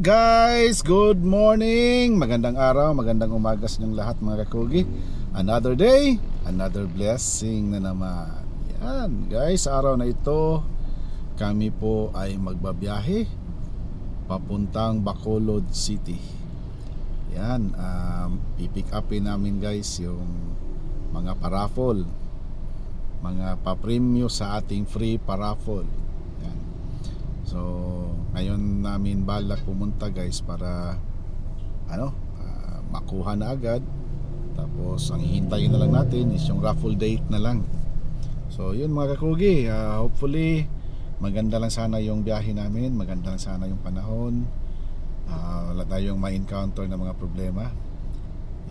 guys! Good morning! Magandang araw, magandang umaga sa inyong lahat mga kakugi. Another day, another blessing na naman. Yan guys, araw na ito, kami po ay magbabiyahe papuntang Bacolod City. Yan, um, pipick upin namin guys yung mga paraffol, mga papremyo sa ating free paraffol. So, ngayon namin balak pumunta guys para ano, ah, makuha na agad. Tapos ang hihintayin na lang natin is yung raffle date na lang. So, yun mga kakugi, ah, hopefully maganda lang sana yung biyahe namin, maganda lang sana yung panahon. Ah, wala tayong ma-encounter na mga problema.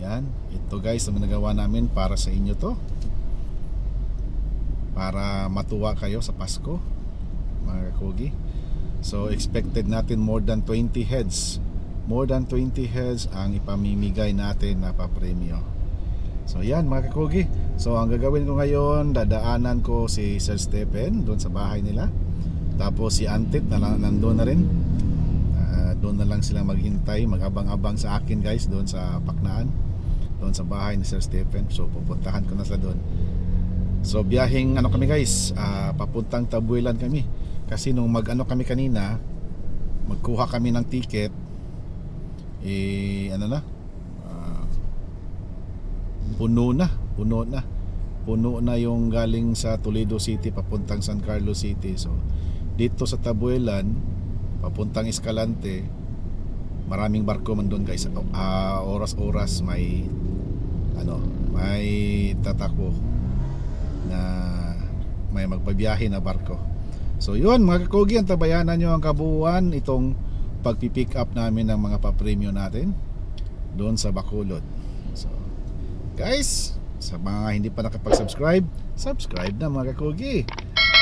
Yan, ito guys, ang nagawa namin para sa inyo to. Para matuwa kayo sa Pasko, mga kakugi. So expected natin more than 20 heads. More than 20 heads ang ipamimigay natin na papremyo. So yan mga kakugi. So ang gagawin ko ngayon, dadaanan ko si Sir Stephen doon sa bahay nila. Tapos si Antit na lang, nandun na rin. Ah, doon na lang sila maghintay, mag-abang-abang sa akin guys doon sa Paknaan. Doon sa bahay ni Sir Stephen. So pupuntahan ko na sila doon. So biyaheng ano kami guys, ah, papuntang Tabuelan kami. Kasi nung mag-ano kami kanina, magkuha kami ng ticket eh ano na? ah, puno na, puno na. Puno na yung galing sa Toledo City papuntang San Carlos City. So dito sa Tabuelan, papuntang Escalante, maraming barko man doon guys. Ah, oras-oras may ano, may tatakbo na may magpabiyahe na barko. So yun mga kakugi, ang tabayanan nyo ang kabuuan itong pagpipick up namin ng mga papremyo natin doon sa Bacolod. So guys, sa mga hindi pa nakapag-subscribe, subscribe na mga kakugi.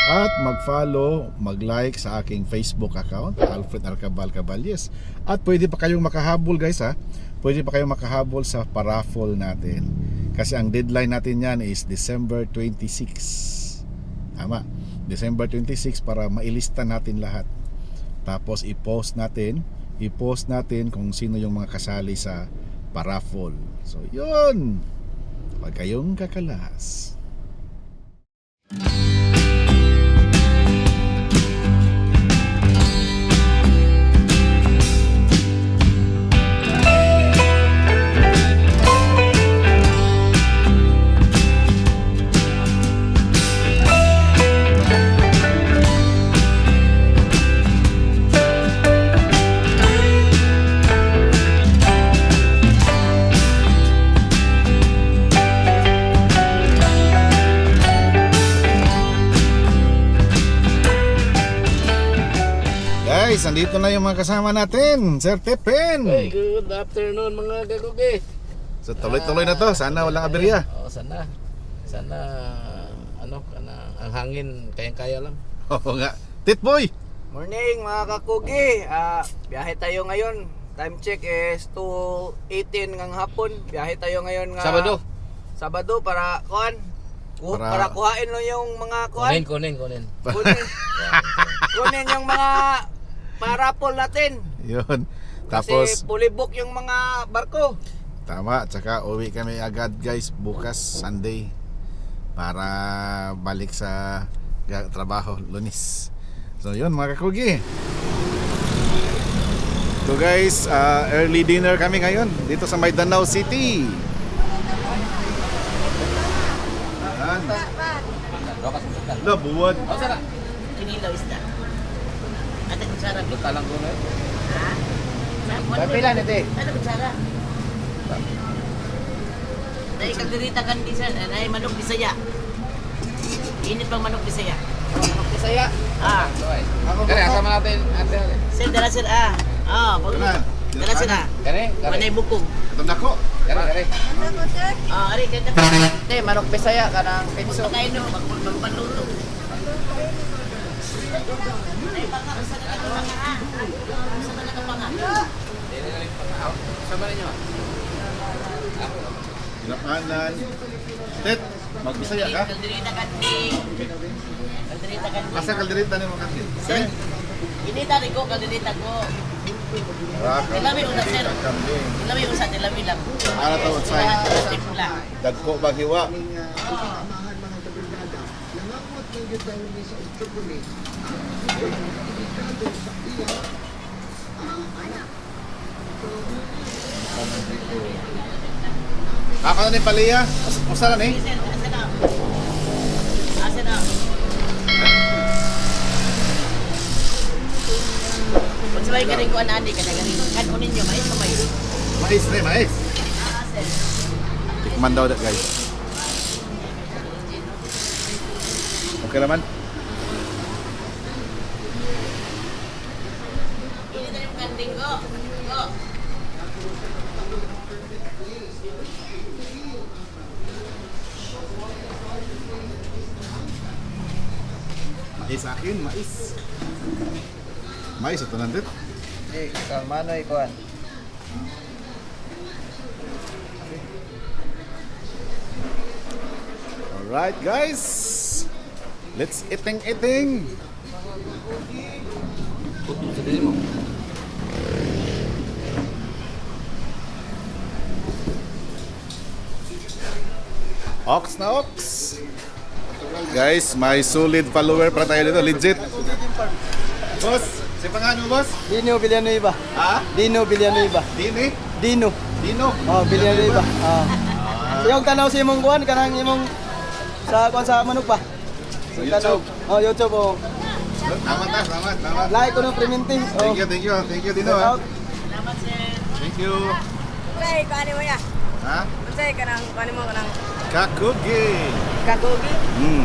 At mag-follow, mag-like sa aking Facebook account, Alfred Arcabal Caballes. At pwede pa kayong makahabol guys ha. Pwede pa kayong makahabol sa paraffle natin. Kasi ang deadline natin yan is December 26. Tama. December 26 para mailista natin lahat. Tapos i-post natin, i-post natin kung sino yung mga kasali sa paraffle. So, yun. Huwag kayong kakalas. Guys, andito na yung mga kasama natin. Sir Tepen. Hey, good afternoon mga kakugi. So, tuloy-tuloy na to. Sana walang aberya. Oo, sana. Sana ano, kana ang hangin kayang-kaya lang. Oo nga. Titboy. Morning mga kakugi. Ah, biyahe tayo ngayon. Time check is 2:18 ng hapon. Biyahe tayo ngayon nga Sabado. Sabado para kuan. Ku- Para- para, kuhain no yung mga Kunin, kuan. kunin, kunin. Kunin. kunin yung mga parapol natin. Yun. Kasi Tapos, fully book yung mga barko. tama. Tsaka uwi kami agad guys bukas Sunday. Para balik sa trabaho lunis. So yun mga kakugi. So guys, ah, early dinner kami ngayon dito sa Mindanao City. Yan. Labuan. Oh, sana. Kinilaw isda. At ang sarap. Luta lang ko na. Ha? Pila eh. Ano ang sarap? Dahil kagdirita kan di sa dahil manok bisaya. Init pang manok bisaya. Bisaya. Ah, Kani, asama natin. Ate, sir dala sir ah. Ah, pag dala sir ah. Kani, Manay kani. bukog. Itong dako. Kani, kani. Ah, ari kaya Te, manok Bisaya kanang penso. Pagkain no, magpaluto. Ay, Ilapanan. Tet, magbisaya ka? Kalderita kan di. Kalderita kan di. Asa kalderita ni mo kantin? Sir, ini tadi ko kalderita ko. Tilami una sir. Tilami usa tilami lang. Ano to, unsay? Lahat plastic lang. Dagko bang hiwa? Na ni Palia. Usa na ni? Asa na? Na? Kung sabay ka rin ko anadi ka na galing. Kan unin nyo, mais o mais? Mais ni, mais. Tikman daw guys. Okay naman. Ini na yung kanding ko. Go. Akin, mais. Mais ito nandit. Eh, kalmano ikuan. Alright guys. Let's eating eating. Ox na ox. Guys, may solid follower para tayo dito, legit. Boss, si pangalan mo boss? Dino Villanueva. Ha? Dino Villanueva. Dini? Dino. Dino? Oh, Villanueva. Ah. Yung tanaw si imong kuan kanang imong sa kuan sa manok pa. Sa YouTube. Oh, YouTube oh. Tama ta, tama, tama. Like ko ng Priminti. Oh. Thank you, thank you, thank you Dino. Salamat, sir. Thank you. Say, kani mo ya. Ha? Say, kanang, kani mo kanang Kakugi. kagogi. Hmm.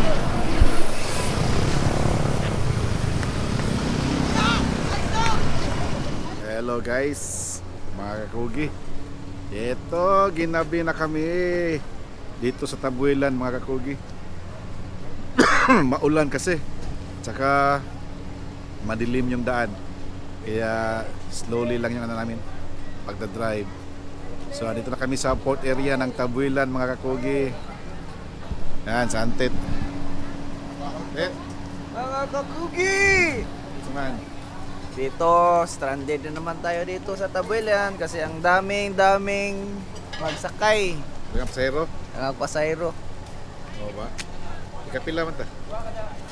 Hello guys, mga kakugi. Ito, ginabi na kami dito sa Tabuelan mga kakugi. Maulan kasi. Tsaka madilim yung daan. Kaya slowly lang yung ano namin pagda-drive. So dito na kami sa port area ng Tabuelan mga kakugi. Yan, sa Antit. Eh, Mga kakugi! man. Dito, stranded na naman tayo dito sa Tabuelan kasi ang daming daming magsakay. Mga pasero. Ang pasayro. Oo ba? Ikapila man ta?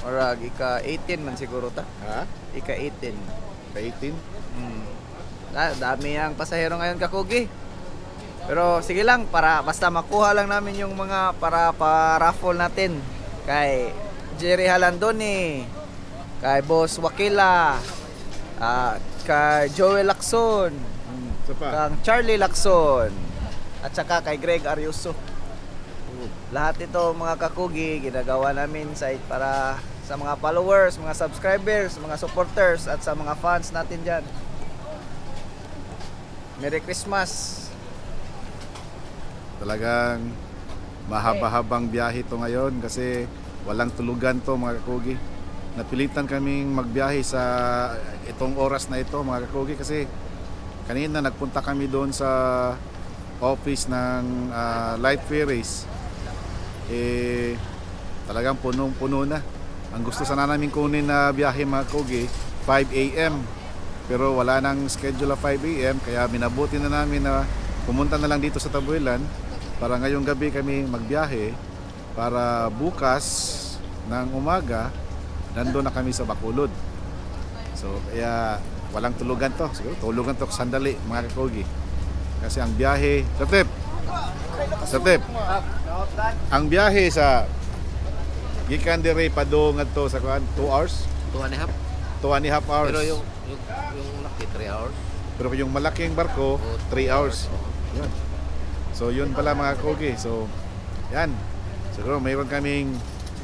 Orag, ika 18 man siguro ta. Ha? Ika 18. Ka 18? Hmm. Da, dami ang pasahero ngayon kakugi. Pero sige lang para basta makuha lang namin yung mga para pa-raffle natin kay Jerry Halandoni, kay Boss Wakila, ah, kay Joel Lacson, Hmm. Kang Charlie Lacson, at saka kay Greg Ariuso. Lahat ito mga kakugi ginagawa namin sa para sa mga followers, mga subscribers, mga supporters at sa mga fans natin dyan. Merry Christmas! Talagang mahaba-habang biyahe to ngayon kasi walang tulugan to mga kakugi. Napilitan kaming magbiyahe sa itong oras na ito mga kakugi kasi kanina nagpunta kami doon sa office ng ah, Light Ferries. Eh talagang punong-puno na. Ang gusto sana namin kunin na biyahe mga kakugi 5 a.m. Pero wala nang schedule na 5 a.m. kaya minabuti na namin na pumunta na lang dito sa Tabuelan para ngayong gabi kami magbiyahe para bukas ng umaga nandun na kami sa Bacolod. So kaya walang tulugan to. Siguro tulugan to sandali mga kakogi. Kasi ang biyahe, sa tip. Sa tip. Ang biyahe sa gikan dire padong adto sa kuan 2 hours, Two and a half. 2 and a half hours. Pero yung, yung, yung laki, 3 hours. Pero yung malaking barko, 3 hours. Yun. So yun pala mga kogi. So yan. Siguro mayroon kaming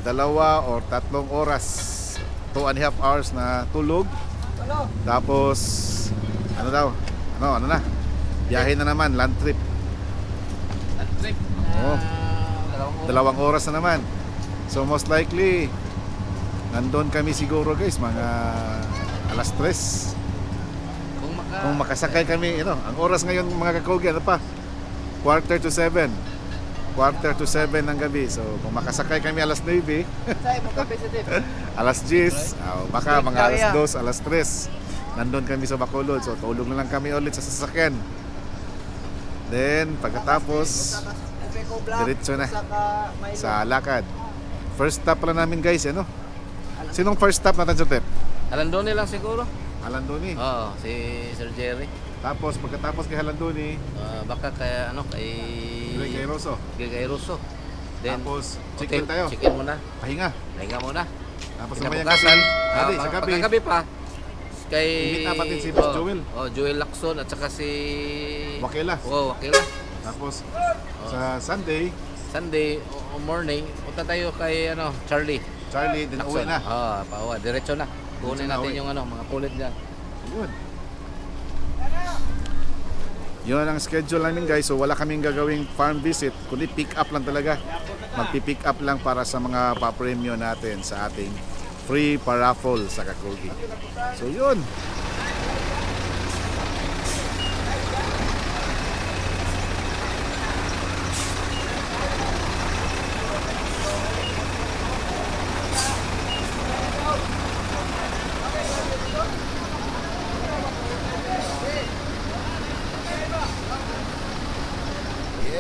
dalawa or tatlong oras, two and a half hours na tulog. Tapos ano daw? Ano, ano na? Biyahe na naman, land trip. At trip. Oo. Ah, dalawang oras. Dalawang oras na naman. So most likely nandun kami siguro guys mga alas 3 Kung maka... kung makasakay kami, you know, ang oras ngayon mga kakogi, ano pa? Quarter to 7. Quarter to 7 ng gabi. So, kung makasakay kami alas 9, Say mo kape sa tip. alas 10, oh, baka mga alas 2, alas 3. nandun kami sa Bacolod. So tulog na lang kami ulit sa sasakyan. Then pagkatapos diretso na sa lakad. First stop pala namin guys, ano? Sinong first stop natin, Jotep? Alandone lang siguro. Halandoni. Oo, si Sir Jerry. Tapos pagkatapos kay Halandoni, Ah, baka kaya ano kay Greg Gairoso. Greg Gairoso. Then Tapos hotel, chicken tayo. Chicken muna. Pahinga. Pahinga muna. Tapos Kinabukasan, gabi. ah, Adi, sa gabi. pagkagabi pa. Kay Imit natin si Boss oh, Joel. Oh, Joel Lacson at saka si Wakila. Oh, Wakila. Tapos sa Sunday, Sunday o- o morning, punta tayo kay ano, Charlie. Charlie din uwi Lacson. na. Ah, pauwi, diretso na. Kunin na natin uwi. yung ano, mga kulit diyan. Yun. Yun ang schedule namin guys. So wala kaming gagawing farm visit, kundi pick up lang talaga. Magpi-pick up lang para sa mga papremyo natin sa ating free paraffle sa Kakugi. So yun.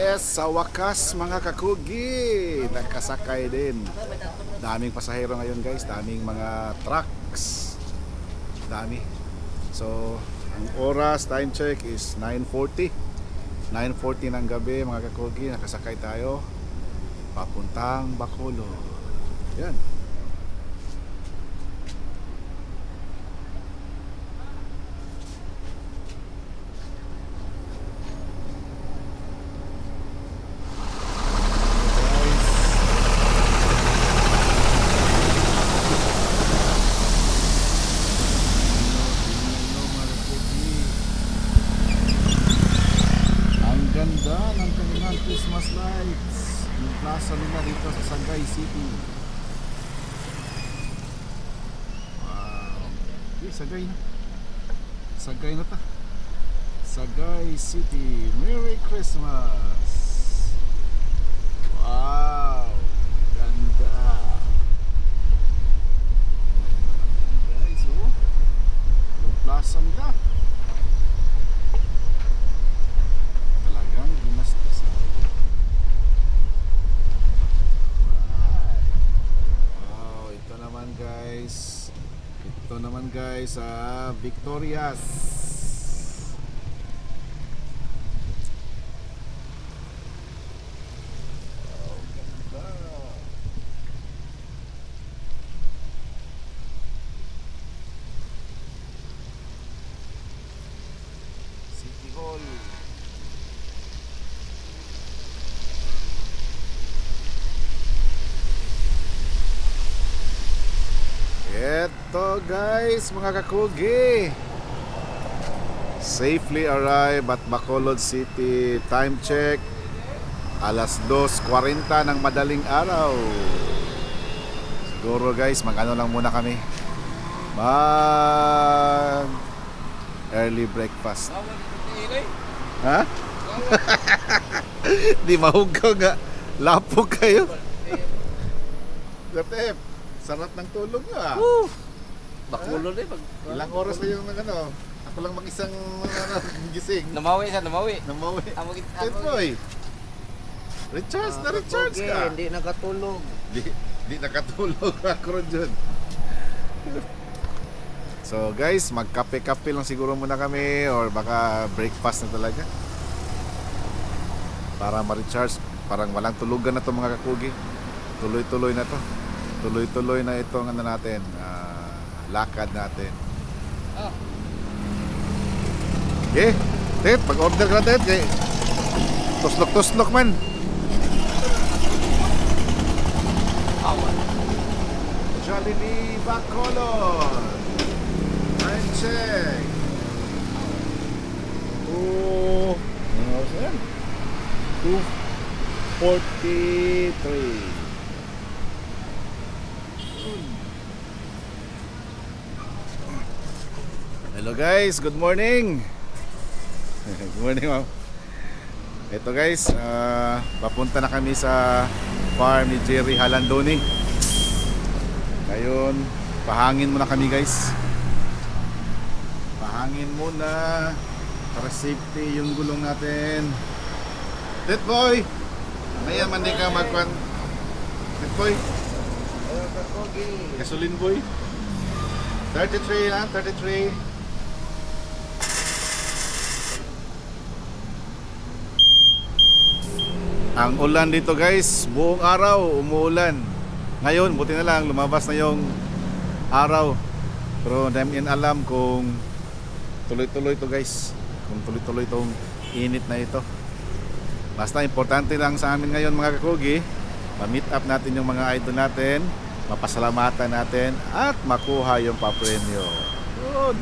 Yes, sa wakas mga kakugi, nakasakay din. Daming pasahero ngayon guys, daming mga trucks. Dami. So, ang oras, time check is 9.40. 9.40 ng gabi mga kakugi, nakasakay tayo. Papuntang Bacolod. Yan. Ang ganda ng kanilang Christmas lights. Yung plaza nila dito sa Sangay City. Wow. Okay, Sagay na. Sagay na ta. Sagay City. Merry Christmas. Wow. Ganda. Guys, oh. Yung plaza nila. Talagang ginastos. Wow, ito naman guys. Ito naman guys sa Victorias. Guys, mga kakugi. Safely arrive at Bacolod City. Time check. Alas 2.40 ng madaling araw. Siguro guys, mag-ano lang muna kami. Mag early breakfast. Ha? Di mahugaw nga. Lapog kayo. Dapep, sarap ng tulog nyo ah. Bakulo din pag Ilang oras na yung ano, ako lang mag-isang ano, gising. Namawi siya, namawi. Namawi. Amo git Ted boy. Recharge na recharge Okay, ka. hindi nakatulog. Di, di nakatulog ako ron dyan. So guys, magkape-kape lang siguro muna kami or baka breakfast na talaga. Para ma-recharge. Parang walang tulugan na to mga kakugi. Tuloy-tuloy na to. Tuloy-tuloy na itong ano natin, ah, lakad natin. Ah. Okay, Ted, pag-order ka na Ted, kay tuslok-tuslok man. Jollibee Bacolod. Time check. Two, ano oras na yan? 2.43. Hello guys, good morning. good morning ma'am. Ito guys, ah, papunta na kami sa farm ni Jerry Halandoni. Ngayon, pahangin muna kami guys. hangin muna para safety yung gulong natin. Tit boy! Maya man di ka magkwan. Tit boy, gasoline boy. 33 ha, 33. Ang ulan dito guys, buong araw umuulan. Ngayon, buti na lang lumabas na yung araw. Pero hindi in alam kung tuloy-tuloy to guys. Kung tuloy-tuloy tong init na ito. Basta importante lang sa amin ngayon mga kakugi, ma-meet up natin yung mga idol natin, mapasalamatan natin at makuha yung papremyo. Good.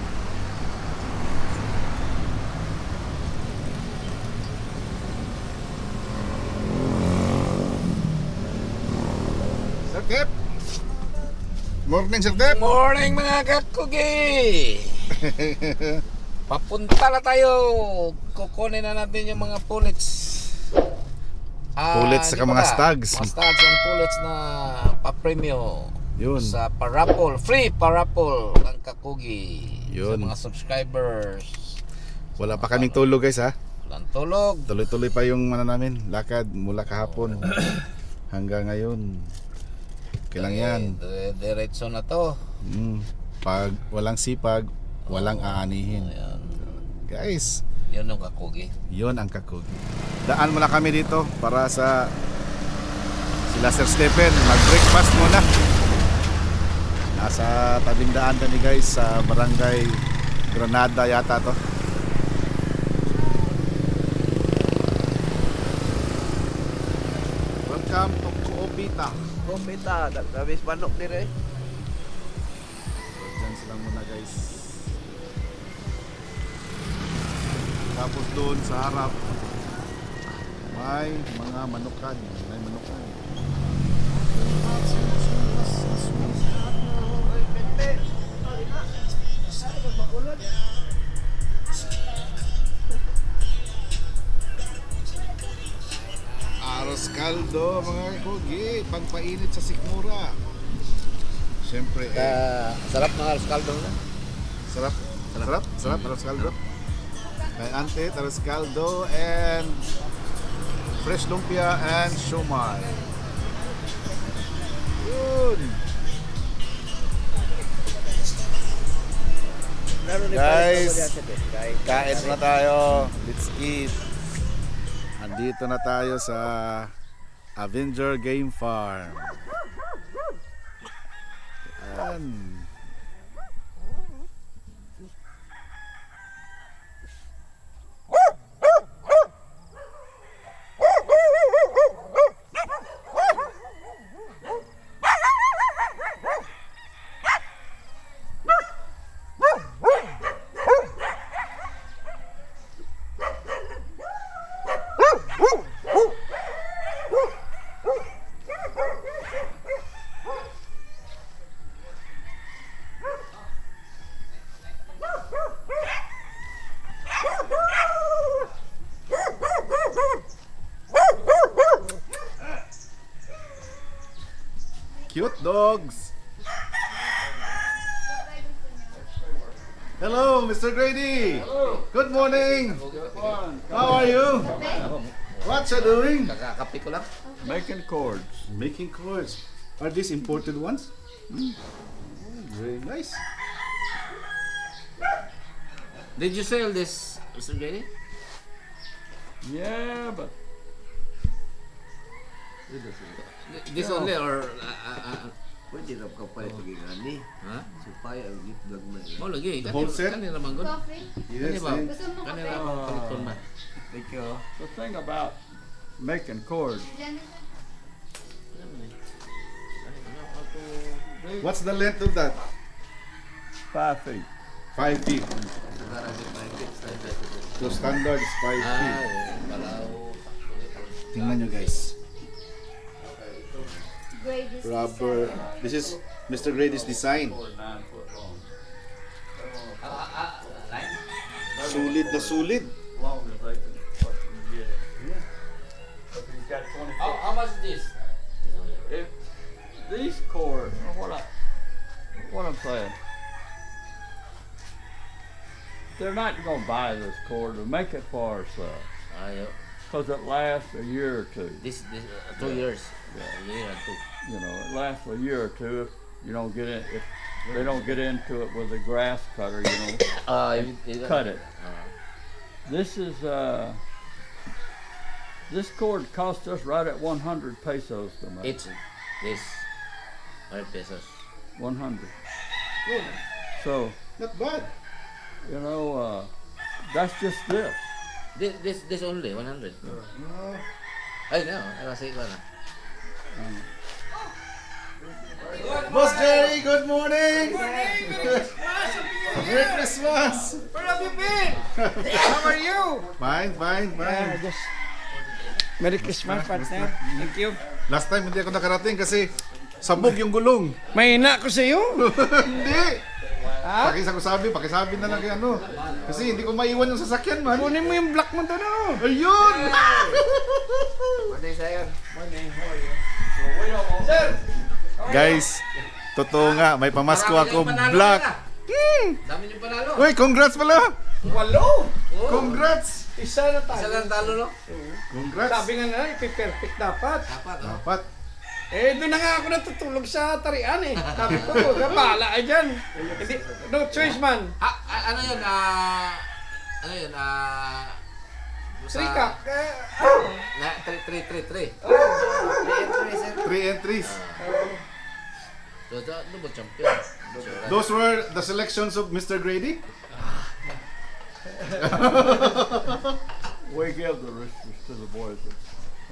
Sir Kep. Morning Sir Kep. Morning mga kakugi! Papunta na tayo. Kukunin na natin yung mga pullets. Ah, Pullets ba mga stags. Mga stags and pullets na papremyo. Yun. Sa parapol. Free parapol ng kakugi. Sa Yun. mga subscribers. Wala pa kaming tulog guys ha. Walang tulog. Tuloy-tuloy pa yung ano namin, lakad mula kahapon hanggang ngayon. Kailang yan. Dire- Diretso na to. Mm. Pag walang sipag, walang aanihin. Ayan. Guys, Yun ang kakugi. yon ang kakug. Daan muna kami dito para sa sila Sir Stephen. Mag-breakfast muna. Nasa tabing daan kami guys sa barangay Granada yata to. Welcome to Kompita, dabis manok dire. Diyan sila muna guys. Tapos doon sa harap may mga manukan. Kaldo mga kogi, pangpainit sa sikmura. Siyempre, eh, Uh, sarap ng alas kaldo na. Sarap. Sarap. Sarap. Aros caldo. May ante, aros caldo, and fresh lumpia and shumai. Yun. Guys, kain na tayo. Let's eat. Andito na tayo sa Avenger Game Farm. Yan. Dogs. Hello, Mr. Grady. Good morning. How are you? What you doing? Kakakapi ko lang. Making chords. Making chords. Are these imported ones? Mm. Very nice. Did you sell this, Mr. Gary? Yeah, but This only or... Uh, uh, uh, Pwede na ka pala pagigani. ha? Supaya ang gitlag mo. Oh, lagi. The whole set? Kanina naman good. Yes. Kanina ba? eh. Kanina naman paliton ba? Thank you. the thing about making chords, What's the length of that? five feet. Five feet. So standard is five Ah, feet. Palaw. Tingnan nyo guys. Rubber. This is Mr. Grady's design. Sulit na sulit. How, how much is this? If these chords, oh, what I, what I'm saying, they're not going to buy this cord or make it for ourselves Ayo. Because it lasts a year or two. This, this, uh, two years. A year and two. You know, it lasts a year or two if you don't get it. If they don't get into it with a grass cutter, you know, you- you- cut it. Ah. This is uh, this cord cost us right at 100 pesos to make. It's this. 100 pesos. 100. So Not bad. you know, uh, that's just this. This, this, this only 100. Ay, no. I was saying, ano. Boss Jerry, good morning! Merry Christmas! Where have you been? How are you? Fine, fine, fine. just Merry Christmas, partner. Thank you. Last time hindi ako nakarating kasi sabog yung gulong. Mahina ko sa iyo. hindi! Pakisa ko sabi, pakisabi na lang kay ano. Kasi hindi ko maiwan yung sasakyan man. Kunin mo yung black mo doon, oh. Ayun! Morning, sir. Guys, totoo nga, may pamasko ako black. Dami yung panalo. Uy, congrats pala! Walo. Congrats! Isa na Isa tayo. lang talo, no? Congrats! Sabi nga na, ipi-perfect dapat. Dapat, oh. Dapat. Eh, doon na nga ako natutulog sa tarian eh. Sabi ko, bahala ka dyan. Hindi, no choice man. Ah, ah, ano yun? Ah, ano yun? Ah, sa- Trika. Eh, Na, 3, 3, 3, 3. Three entries. So, ano ba champion? Those were the selections of Mr. Grady? We give the riches to the boys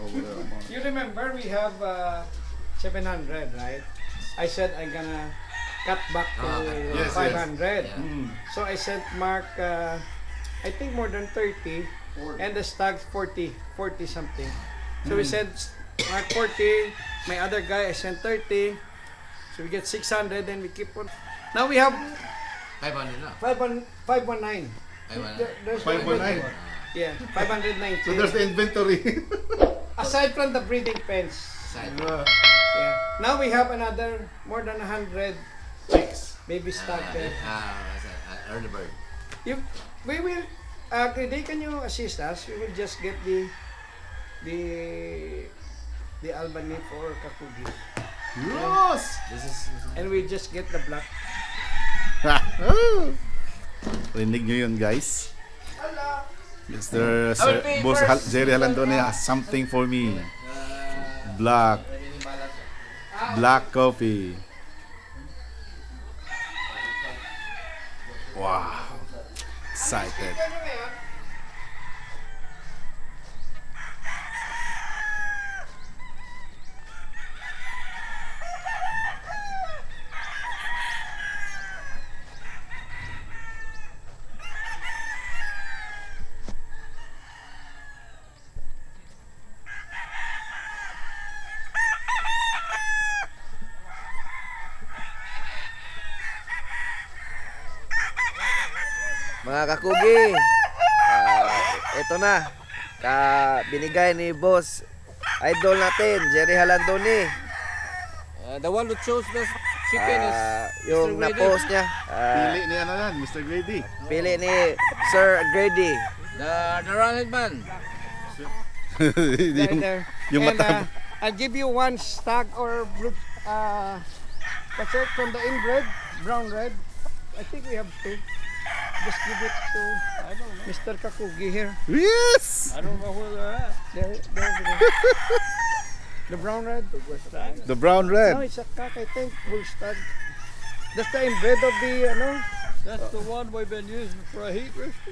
over there. You remember we have uh, 700, right? I said I'm gonna cut back to Ah, okay. Yes, yes. 500. Yeah. Hmm. So I sent Mark, uh, I think more than 30, and the stag 40, 40 something. So we sent Mark 40, my other guy I sent 30. So we get 600, and we keep on. Now we have 500 na. 519. 519. There- there's 519. Yeah, 519. So there's the inventory. Aside from the breeding pens. Side. Yeah. Now we have another more than 100 Chicks. baby stock there. Ah, uh, early bird. You, we will, uh, Grady, can you assist us? We will just get the, the, the Albany for Kakugi. Yes! This is, And we just get the black. Rinig nyo yun guys. Mr. Sir, Boss Hal- Jerry Halandone has something for me. Black. Black coffee. Wow. Excited. Mga kakugi, ah, ito na. Ka binigay ni boss idol natin, Jerry Halandoni. uh, the one who chose the chicken is Ah, yung na-post niya. ah, Pili ni ano yan, Mr. Grady. pili ni Sir Grady. the, the running man. yung, yung and, mata. uh, I'll give you one stag or blue, uh, what's it, from the inbred, brown red. I think we have two. Just give it to Mr. Kakugi here. Yes! I don't know where they're at. There, there, there. the brown red. The brown No, red. it's a cock, I think, bull stag. That's the inbred of the, ano, That's the one we've been using for a heat rooster.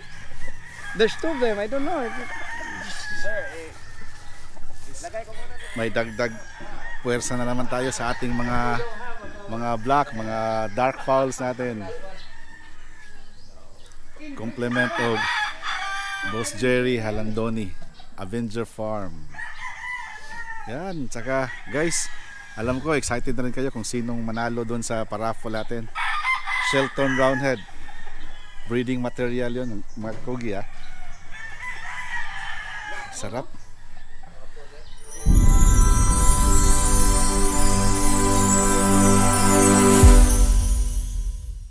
there's two of them, I don't know. May dagdag puwersa na naman tayo sa ating mga mga black, mga dark fowls natin. Complement of Boss Jerry Halandoni, Avenger Farm. Yan, tsaka guys, alam ko excited na rin kayo kung sinong manalo doon sa paraffle natin. Shelton Roundhead. Breeding material yon mga kogi ah. Sarap.